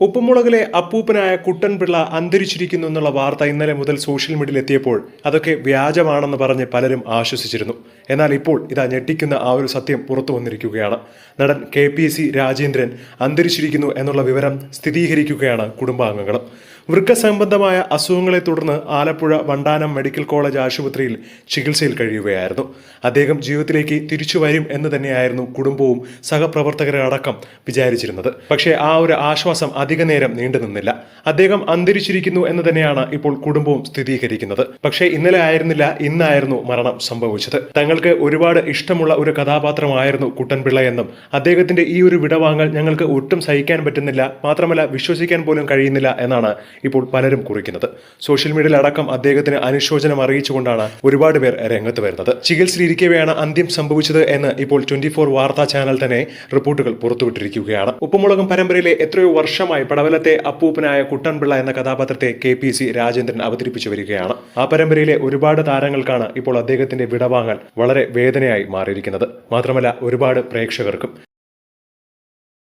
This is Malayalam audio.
ഉപ്പുമുളകിലെ അപ്പൂപ്പനായ കുട്ടൻപിള്ള അന്തരിച്ചിരിക്കുന്നു എന്നുള്ള വാർത്ത ഇന്നലെ മുതൽ സോഷ്യൽ മീഡിയയിൽ എത്തിയപ്പോൾ അതൊക്കെ വ്യാജമാണെന്ന് പറഞ്ഞ് പലരും ആശ്വസിച്ചിരുന്നു. എന്നാൽ ഇപ്പോൾ ഇതാ ഞെട്ടിക്കുന്ന ആ ഒരു സത്യം പുറത്തു വന്നിരിക്കുകയാണ്. നടൻ കെ പി സി രാജേന്ദ്രൻ അന്തരിച്ചിരിക്കുന്നു എന്നുള്ള വിവരം സ്ഥിരീകരിക്കുകയാണ് കുടുംബാംഗങ്ങളും വൃക്ക സംബന്ധമായ അസുഖങ്ങളെ തുടർന്ന് ആലപ്പുഴ വണ്ടാനം മെഡിക്കൽ കോളേജ് ആശുപത്രിയിൽ ചികിത്സയിൽ കഴിയുകയായിരുന്നു. അദ്ദേഹം ജീവിതത്തിലേക്ക് തിരിച്ചു വരും എന്ന് തന്നെയായിരുന്നു കുടുംബവും സഹപ്രവർത്തകരടക്കം വിചാരിച്ചിരുന്നത്. പക്ഷേ ആ ഒരു ആശ്വാസം അധിക നേരം നീണ്ടു നിന്നില്ല. അദ്ദേഹം അന്തരിച്ചിരിക്കുന്നു എന്ന് തന്നെയാണ് ഇപ്പോൾ കുടുംബവും സ്ഥിരീകരിക്കുന്നത്. പക്ഷേ ഇന്നലെ ആയിരുന്നില്ല ഇന്നായിരുന്നു മരണം സംഭവിച്ചത്. തങ്ങൾക്ക് ഒരുപാട് ഇഷ്ടമുള്ള ഒരു കഥാപാത്രമായിരുന്നു കുട്ടൻപിള്ള എന്നും അദ്ദേഹത്തിന്റെ ഈ ഒരു വിടവാങ്ങൽ ഞങ്ങൾക്ക് ഒട്ടും സഹിക്കാൻ പറ്റുന്നില്ല മാത്രമല്ല വിശ്വസിക്കാൻ പോലും കഴിയുന്നില്ല എന്നാണ് ഇപ്പോൾ പലരും കുറിക്കുന്നത്. സോഷ്യൽ മീഡിയയിൽ അടക്കം അദ്ദേഹത്തിന് അനുശോചനം അറിയിച്ചുകൊണ്ടാണ് ഒരുപാട് പേർ രംഗത്ത് വരുന്നത്. ചികിത്സയിലിരിക്കവെയാണ് അന്ത്യം സംഭവിച്ചത് എന്ന് ഇപ്പോൾ ട്വന്റി ഫോർ വാർത്താ ചാനൽ തന്നെ റിപ്പോർട്ടുകൾ പുറത്തുവിട്ടിരിക്കുകയാണ്. ഉപ്പുമുളകം പരമ്പരയിലെ എത്രയോ വർഷമായി പടവലത്തെ അപ്പൂപ്പനായ കുട്ടൻപിള്ള എന്ന കഥാപാത്രത്തെ കെ പി സി രാജേന്ദ്രൻ അവതരിപ്പിച്ചു വരികയാണ്. ആ പരമ്പരയിലെ ഒരുപാട് താരങ്ങൾക്കാണ് ഇപ്പോൾ അദ്ദേഹത്തിന്റെ വിടവാങ്ങൽ വളരെ വേദനയായി മാറിയിരിക്കുന്നത്. മാത്രമല്ല ഒരുപാട് പ്രേക്ഷകർക്കും.